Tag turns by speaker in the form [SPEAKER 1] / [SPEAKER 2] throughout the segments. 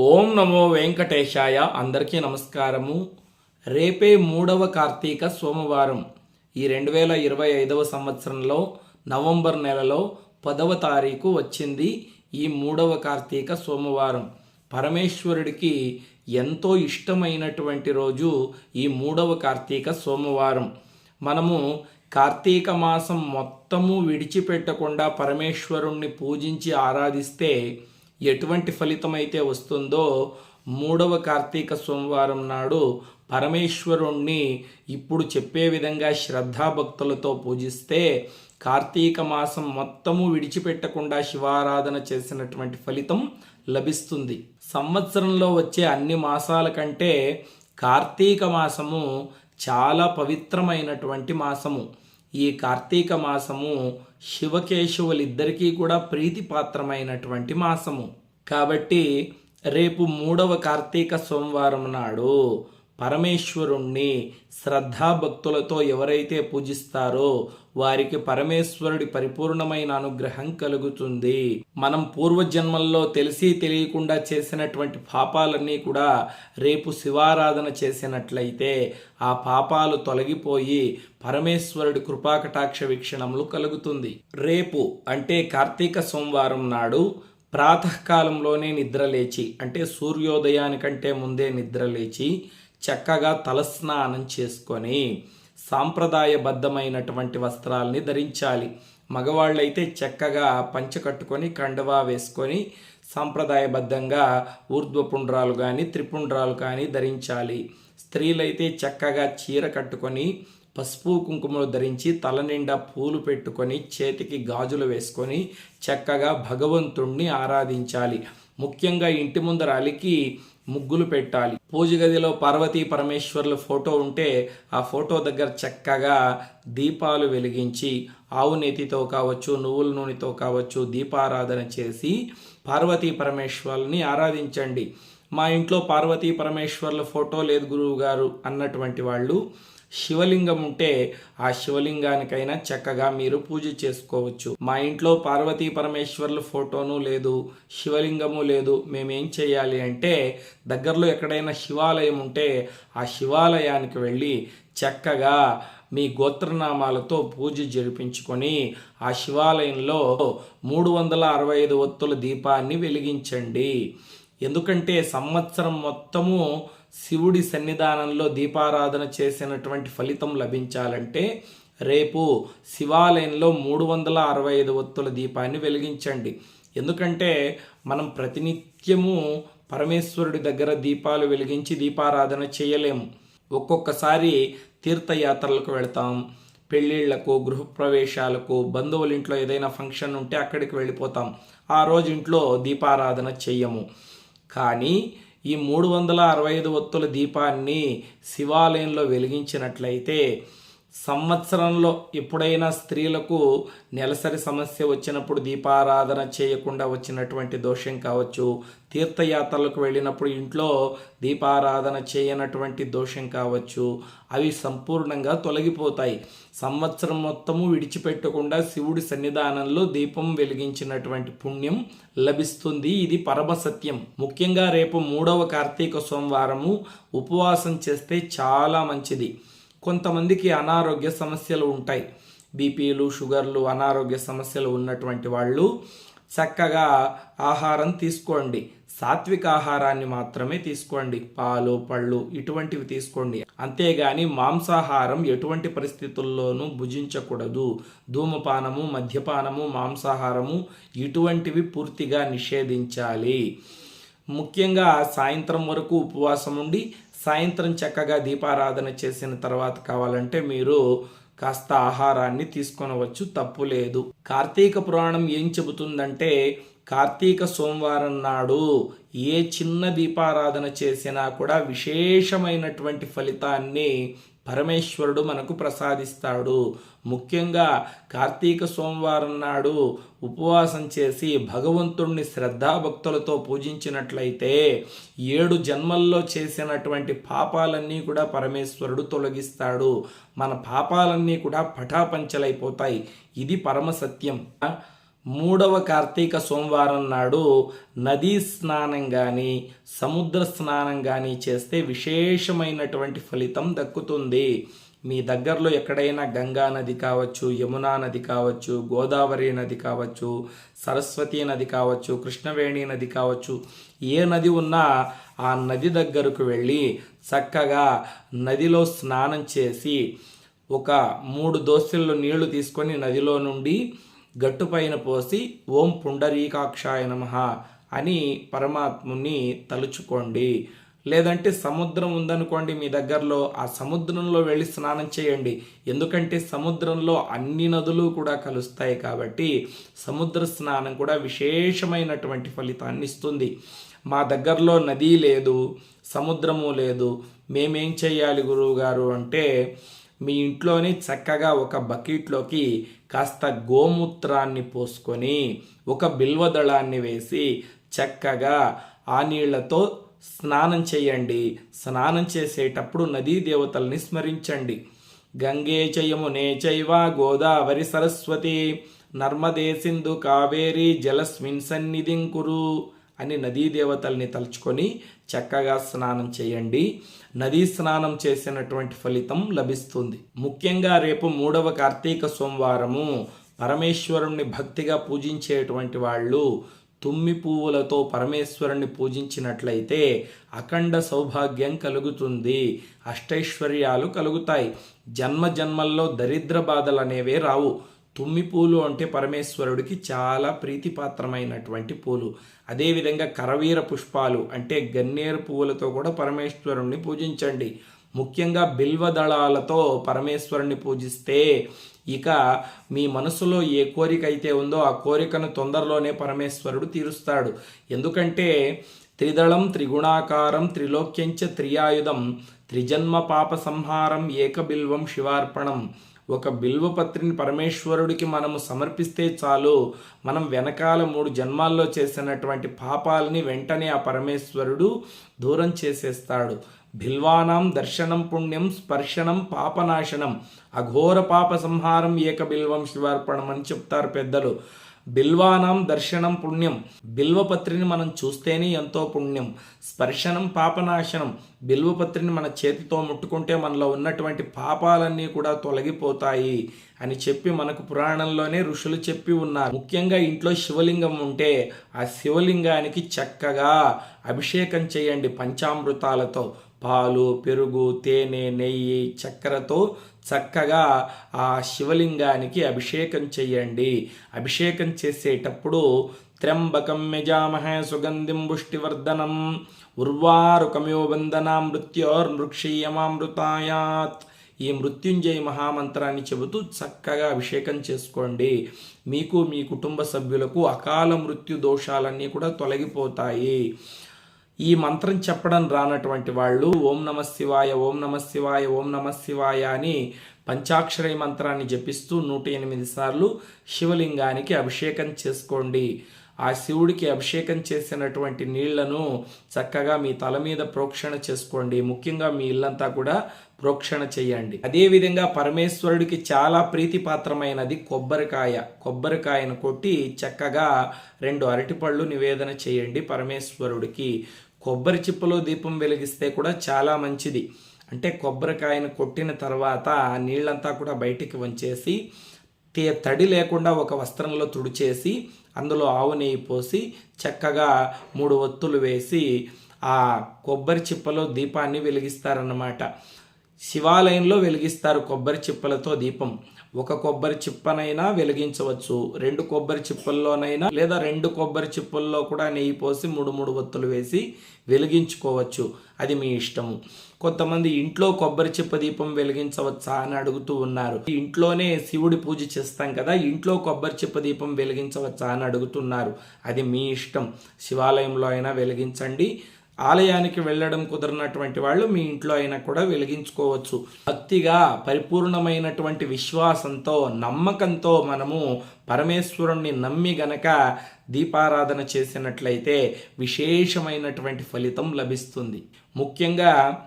[SPEAKER 1] ఓం నమో వెంకటేశాయ. అందరికీ నమస్కారము. రేపే మూడవ కార్తీక సోమవారం. ఈ రెండు వేల ఇరవై ఐదవ సంవత్సరంలో నవంబర్ నెలలో పదవ తారీఖు వచ్చింది ఈ మూడవ కార్తీక సోమవారం. పరమేశ్వరుడికి ఎంతో ఇష్టమైనటువంటి రోజు ఈ మూడవ కార్తీక సోమవారం. మనము కార్తీక మాసం మొత్తము విడిచిపెట్టకుండా పరమేశ్వరుణ్ణి పూజించి ఆరాధిస్తే ఎటువంటి ఫలితం అయితే వస్తుందో మూడవ కార్తీక సోమవారం నాడు పరమేశ్వరుణ్ణి ఇప్పుడు చెప్పే విధంగా శ్రద్ధాభక్తులతో పూజిస్తే కార్తీక మాసం మొత్తము విడిచిపెట్టకుండా శివారాధన చేసినటువంటి ఫలితం లభిస్తుంది. సంవత్సరంలో వచ్చే అన్ని మాసాల కంటే కార్తీక మాసము చాలా పవిత్రమైనటువంటి మాసము. ఈ కార్తీక మాసము శివకేశవులిద్దరికీ కూడా ప్రీతిపాత్రమైనటువంటి మాసము. కాబట్టి రేపు మూడవ కార్తీక సోమవారం నాడు పరమేశ్వరుణ్ణి శ్రద్ధాభక్తులతో ఎవరైతే పూజిస్తారో వారికి పరమేశ్వరుడి పరిపూర్ణమైన అనుగ్రహం కలుగుతుంది. మనం పూర్వజన్మల్లో తెలిసి తెలియకుండా చేసినటువంటి పాపాలన్నీ కూడా రేపు శివారాధన చేసినట్లయితే ఆ పాపాలు తొలగిపోయి పరమేశ్వరుడి కృపాకటాక్ష వీక్షణములు కలుగుతుంది. రేపు అంటే కార్తీక సోమవారం నాడు ప్రాతకాలంలోనే నిద్రలేచి అంటే సూర్యోదయానికంటే ముందే నిద్రలేచి చక్కగా తలస్నానం చేసుకొని సాంప్రదాయబద్ధమైనటువంటి వస్త్రాల్ని ధరించాలి. మగవాళ్ళైతే చక్కగా పంచ కట్టుకొని కండవా వేసుకొని సాంప్రదాయబద్ధంగా ఊర్ధ్వపుండ్రాలు కానీ త్రిపుండ్రాలు కానీ ధరించాలి. స్త్రీలైతే చక్కగా చీర కట్టుకొని పసుపు కుంకుమలు ధరించి తల నిండా పూలు పెట్టుకొని చేతికి గాజులు వేసుకొని చక్కగా భగవంతుణ్ణి ఆరాధించాలి. ముఖ్యంగా ఇంటి ముందర అలికి ముగ్గులు పెట్టాలి. పూజ గదిలో పార్వతీ పరమేశ్వర్ల ఫోటో ఉంటే ఆ ఫోటో దగ్గర చక్కగా దీపాలు వెలిగించి ఆవు నెతితో కావచ్చు నువ్వుల నూనెతో కావచ్చు దీపారాధన చేసి పార్వతీ పరమేశ్వర్ని ఆరాధించండి. మా ఇంట్లో పార్వతీ పరమేశ్వర్ల ఫోటో లేదు గురువు గారు అన్నటువంటి వాళ్ళు. శివలింగం ఉంటే ఆ శివలింగానికైనా చక్కగా మీరు పూజ చేసుకోవచ్చు. మా ఇంట్లో పార్వతీ పరమేశ్వర్ల ఫోటోను లేదు శివలింగము లేదు. మేమేం చేయాలి అంటే దగ్గరలో ఎక్కడైనా శివాలయం ఉంటే ఆ శివాలయానికి వెళ్ళి చక్కగా మీ గోత్రనామాలతో పూజ జరిపించుకొని ఆ శివాలయంలో మూడు వందల అరవై ఐదు ఒత్తుల దీపాన్ని వెలిగించండి. ఎందుకంటే సంవత్సరం మొత్తము శివుడి సన్నిధానంలో దీపారాధన చేసినటువంటి ఫలితం లభించాలంటే రేపు శివాలయంలో మూడు వందల అరవై ఐదు ఒత్తుల దీపాన్ని వెలిగించండి. ఎందుకంటే మనం ప్రతినిత్యము పరమేశ్వరుడి దగ్గర దీపాలు వెలిగించి దీపారాధన చేయలేము. ఒక్కొక్కసారి తీర్థయాత్రలకు వెళతాం. పెళ్ళిళ్ళకు గృహప్రవేశాలకు బంధువుల ఇంట్లో ఏదైనా ఫంక్షన్ ఉంటే అక్కడికి వెళ్ళిపోతాం. ఆ రోజు ఇంట్లో దీపారాధన చెయ్యము కానీ ఈ మూడు వందల అరవై ఐదు ఒత్తుల దీపాన్ని శివాలయంలో వెలిగించినట్లయితే సంవత్సరంలో ఎప్పుడైనా స్త్రీలకు నెలసరి సమస్య వచ్చినప్పుడు దీపారాధన చేయకుండా వచ్చినటువంటి దోషం కావచ్చు తీర్థయాత్రలకు వెళ్ళినప్పుడు ఇంట్లో దీపారాధన చేయనటువంటి దోషం కావచ్చు అవి సంపూర్ణంగా తొలగిపోతాయి. సంవత్సరం మొత్తము విడిచిపెట్టకుండా శివుడి సన్నిధానంలో దీపం వెలిగించినటువంటి పుణ్యం లభిస్తుంది. ఇది పరమ సత్యం. ముఖ్యంగా రేపు మూడవ కార్తీక సోమవారము ఉపవాసం చేస్తే చాలా మంచిది. కొంతమందికి అనారోగ్య సమస్యలు ఉంటాయి. బీపీలు షుగర్లు అనారోగ్య సమస్యలు ఉన్నటువంటి వాళ్ళు చక్కగా ఆహారం తీసుకోండి. సాత్విక ఆహారాన్ని మాత్రమే తీసుకోండి. పాలు పళ్ళు ఇటువంటివి తీసుకోండి. అంతేగాని మాంసాహారం ఎటువంటి పరిస్థితుల్లోనూ భుజించకూడదు. ధూమపానము మద్యపానము మాంసాహారము ఇటువంటివి పూర్తిగా నిషేధించాలి. ముఖ్యంగా సాయంత్రం వరకు ఉపవాసం ఉండి సాయంత్రం చక్కగా దీపారాధన చేసిన తర్వాత కావాలంటే మీరు కాస్త ఆహారాన్ని తీసుకొనవచ్చు తప్పు లేదు. కార్తీక పురాణం ఏం చెబుతుందంటే కార్తీక సోమవారం నాడు ఏ చిన్న దీపారాధన చేసినా కూడా విశేషమైనటువంటి ఫలితాన్ని పరమేశ్వరుడు మనకు ప్రసాదిస్తాడు. ముఖ్యంగా కార్తీక సోమవారం నాడు ఉపవాసం చేసి భగవంతుణ్ణి శ్రద్ధాభక్తులతో పూజించినట్లయితే ఏడు జన్మల్లో చేసినటువంటి పాపాలన్నీ కూడా పరమేశ్వరుడు తొలగిస్తాడు. మన పాపాలన్నీ కూడా పటాపంచలైపోతాయి. ఇది పరమ సత్యం. మూడవ కార్తీక సోమవారం నాడు నదీ స్నానం కానీ సముద్ర స్నానం కానీ చేస్తే విశేషమైనటువంటి ఫలితం దక్కుతుంది. మీ దగ్గరలో ఎక్కడైనా గంగా నది కావచ్చు యమునా నది కావచ్చు గోదావరి నది కావచ్చు సరస్వతి నది కావచ్చు కృష్ణవేణి నది కావచ్చు ఏ నది ఉన్నా ఆ నది దగ్గరకు వెళ్ళి చక్కగా నదిలో స్నానం చేసి ఒక మూడు దోశల్లో నీళ్ళు తీసుకొని నదిలో నుండి గట్టుపైన పోసి ఓం పుండరీకాక్షాయ నమః అని పరమాత్ముని తలుచుకోండి. లేదంటే సముద్రం ఉందనుకోండి మీ దగ్గరలో ఆ సముద్రంలో వెళ్ళి స్నానం చేయండి. ఎందుకంటే సముద్రంలో అన్ని నదులు కూడా కలుస్తాయి కాబట్టి సముద్ర స్నానం కూడా విశేషమైనటువంటి ఫలితాన్ని ఇస్తుంది. మా దగ్గరలో నది లేదు సముద్రము లేదు. మేమేం చేయాలి గురువుగారు అంటే మీ ఇంట్లోని చక్కగా ఒక బకెట్లోకి కాస్త గోమూత్రాన్ని పోసుకొని ఒక బిల్వదళాన్ని వేసి చక్కగా ఆ నీళ్ళతో స్నానం చేయండి. స్నానం చేసేటప్పుడు నదీ దేవతల్ని స్మరించండి. గంగే చయమునే చైవ గోదావరి సరస్వతి నర్మదే సింధు కావేరి జలస్మిన్ సన్నిధిం కురు. అని నదీ దేవతల్ని తలుచుకొని చక్కగా స్నానం చేయండి. నదీ స్నానం చేసినటువంటి ఫలితం లభిస్తుంది. ముఖ్యంగా రేపు మూడవ కార్తీక సోమవారము పరమేశ్వరుణ్ణి భక్తిగా పూజించేటువంటి వాళ్ళు తుమ్మి పువ్వులతో పరమేశ్వరుణ్ణి పూజించినట్లయితే అఖండ సౌభాగ్యం కలుగుతుంది. అష్టైశ్వర్యాలు కలుగుతాయి. జన్మ జన్మల్లో దరిద్ర బాధలు అనేవే రావు. తుమ్మి పూలు అంటే పరమేశ్వరుడికి చాలా ప్రీతిపాత్రమైనటువంటి పూలు. అదేవిధంగా కరవీర పుష్పాలు అంటే గన్నేరు పువ్వులతో కూడా పరమేశ్వరుణ్ణి పూజించండి. ముఖ్యంగా బిల్వదళాలతో పరమేశ్వరుణ్ణి పూజిస్తే ఇక మీ మనసులో ఏ కోరిక అయితే ఉందో ఆ కోరికను తొందరలోనే పరమేశ్వరుడు తీరుస్తాడు. ఎందుకంటే త్రిదళం త్రిగుణాకారం త్రిలోక్యంచ త్రియాయుధం త్రిజన్మ పాప సంహారం ఏకబిల్వం శివార్పణం ఒక బిల్వపత్రిని పరమేశ్వరుడికి మనము సమర్పిస్తే చాలు. మనం వెనకాల మూడు జన్మాల్లో చేసినటువంటి పాపాలని వెంటనే ఆ పరమేశ్వరుడు దూరం చేసేస్తాడు. బిల్వానాం దర్శనం పుణ్యం స్పర్శనం పాపనాశనం. అఘోర పాప సంహారం ఏక బిల్వం శివార్పణం అని చెప్తారు పెద్దలు. బిల్వానాం దర్శనం పుణ్యం. బిల్వపత్రిని మనం చూస్తేనే ఎంతో పుణ్యం. స్పర్శనం పాపనాశనం. బిల్వపత్రిని మన చేతితో ముట్టుకుంటే మనలో ఉన్నటువంటి పాపాలన్నీ కూడా తొలగిపోతాయి అని చెప్పి మనకు పురాణంలోనే ఋషులు చెప్పి ఉన్నారు. ముఖ్యంగా ఇంట్లో శివలింగం ఉంటే ఆ శివలింగానికి చక్కగా అభిషేకం చేయండి పంచామృతాలతో. పాలు పెరుగు తేనె నెయ్యి చక్కెరతో చక్కగా ఆ శివలింగానికి అభిషేకం చేయండి అభిషేకం చేసేటప్పుడు త్ర్యంబకం యజామహ సుగంధిం పుష్టివర్ధనం ఉర్వారుకమయో వందనా మృత్యోర్మృక్షీయమామృతాయాత్. ఈ మృత్యుంజయ మహామంత్రాన్ని చెబుతూ చక్కగా అభిషేకం చేసుకోండి. మీకు మీ కుటుంబ సభ్యులకు అకాల మృత్యు దోషాలన్నీ కూడా తొలగిపోతాయి. ఈ మంత్రం చెప్పడం రానటువంటి వాళ్ళు ఓం నమ శివాయ ఓం నమ శివాయ ఓం నమ శివాయ అని పంచాక్షరి మంత్రాన్ని జపిస్తూ నూట ఎనిమిది సార్లు శివలింగానికి అభిషేకం చేసుకోండి. ఆ శివుడికి అభిషేకం చేసినటువంటి నీళ్ళను చక్కగా మీ తల మీద ప్రోక్షణ చేసుకోండి. ముఖ్యంగా మీ ఇల్లంతా కూడా ప్రోక్షణ చేయండి. అదేవిధంగా పరమేశ్వరుడికి చాలా ప్రీతిపాత్రమైనది కొబ్బరికాయ. కొబ్బరికాయను కొట్టి చక్కగా రెండు అరటిపళ్ళు నివేదన చేయండి పరమేశ్వరుడికి. కొబ్బరి చిప్పలో దీపం వెలిగిస్తే కూడా చాలా మంచిది. అంటే కొబ్బరికాయను కొట్టిన తర్వాత నీళ్ళంతా కూడా బయటికి వంచేసి తడి లేకుండా ఒక వస్త్రంలో తుడిచేసి అందులో ఆవు నెయ్యి పోసి చక్కగా మూడు ఒత్తులు వేసి ఆ కొబ్బరి చిప్పలో దీపాన్ని వెలిగిస్తారన్నమాట. శివాలయంలో వెలిగిస్తారు కొబ్బరి చిప్పలతో దీపం. ఒక కొబ్బరి చిప్పనైనా వెలిగించవచ్చు. రెండు కొబ్బరి చిప్పల్లోనైనా లేదా రెండు కొబ్బరి చిప్పల్లో కూడా నెయ్యి పోసి మూడు మూడు ఒత్తులు వేసి వెలిగించుకోవచ్చు. అది మీ ఇష్టము. కొంతమంది ఇంట్లో కొబ్బరి చిప్ప దీపం వెలిగించవచ్చా అని అడుగుతూ ఉన్నారు. ఇంట్లోనే శివుడి పూజ చేస్తాం కదా ఇంట్లో కొబ్బరి చిప్ప దీపం వెలిగించవచ్చా అని అడుగుతున్నారు. అది మీ ఇష్టం. శివాలయంలో అయినా వెలిగించండి. ఆలయానికి వెళ్ళడం కుదరనటువంటి వాళ్ళు మీ ఇంట్లో అయినా కూడా వెలిగించుకోవచ్చు. భక్తిగా పరిపూర్ణమైనటువంటి విశ్వాసంతో నమ్మకంతో మనము పరమేశ్వరుణ్ణి నమ్మి గనక దీపారాధన చేసినట్లయితే విశేషమైనటువంటి ఫలితం లభిస్తుంది. ముఖ్యంగా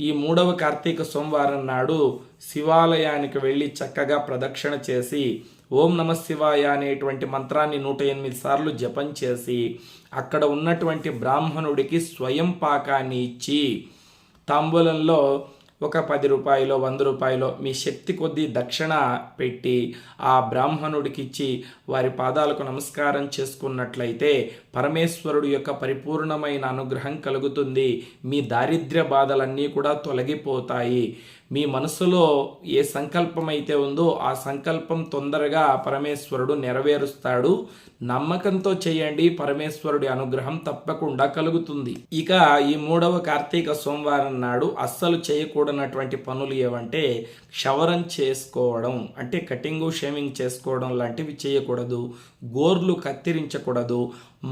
[SPEAKER 1] ఈ మూడవ కార్తీక సోమవారం నాడు శివాలయానికి వెళ్ళి చక్కగా ప్రదక్షిణ చేసి ఓం నమ శివాయ అనేటువంటి మంత్రాన్ని నూట ఎనిమిది సార్లు జపం చేసి అక్కడ ఉన్నటువంటి బ్రాహ్మణుడికి స్వయం పాకాన్ని ఇచ్చి తాంబూలంలో ఒక పది రూపాయలు వంద రూపాయలు మీ శక్తి కొద్దీ దక్షిణ పెట్టి ఆ బ్రాహ్మణుడికి ఇచ్చి వారి పాదాలకు నమస్కారం చేసుకున్నట్లయితే పరమేశ్వరుడు యొక్క పరిపూర్ణమైన అనుగ్రహం కలుగుతుంది. మీ దారిద్ర్య బాధలన్నీ కూడా తొలగిపోతాయి. మీ మనసులో ఏ సంకల్పం అయితే ఉందో ఆ సంకల్పం తొందరగా పరమేశ్వరుడు నెరవేరుస్తాడు. నమ్మకంతో చేయండి పరమేశ్వరుడి అనుగ్రహం తప్పకుండా కలుగుతుంది. ఇక ఈ మూడవ కార్తీక సోమవారం నాడు అస్సలు చేయకూడదు చేయకూడనటువంటి పనులు ఏవంటే క్షవరం చేసుకోవడం అంటే కటింగు షేవింగ్ చేసుకోవడం లాంటివి చేయకూడదు గోర్లు కత్తిరించకూడదు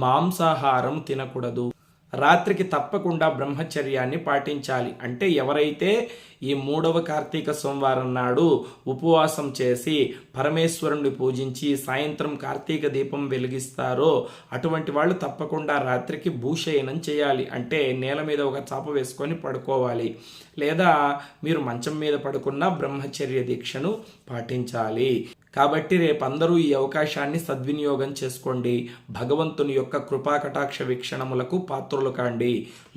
[SPEAKER 1] మాంసాహారం తినకూడదు. రాత్రికి తప్పకుండా బ్రహ్మచర్యాన్ని పాటించాలి. అంటే ఎవరైతే ఈ మూడవ కార్తీక సోమవారం నాడు ఉపవాసం చేసి పరమేశ్వరుణ్ణి పూజించి సాయంత్రం కార్తీక దీపం వెలిగిస్తారో అటువంటి వాళ్ళు తప్పకుండా రాత్రికి భూషయనం చేయాలి. అంటే నేల మీద ఒక చాప వేసుకొని పడుకోవాలి. లేదా మీరు మంచం మీద పడుకున్న బ్రహ్మచర్య దీక్షను పాటించాలి. కాబట్టి రేపు అందరూ ఈ అవకాశాన్ని సద్వినియోగం చేసుకోండి. భగవంతుని యొక్క కృపాకటాక్ష వీక్షణములకు పాత్రులు కాండి.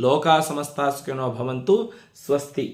[SPEAKER 1] లోకా సమస్తాస్కినో భవంతు. స్వస్తి.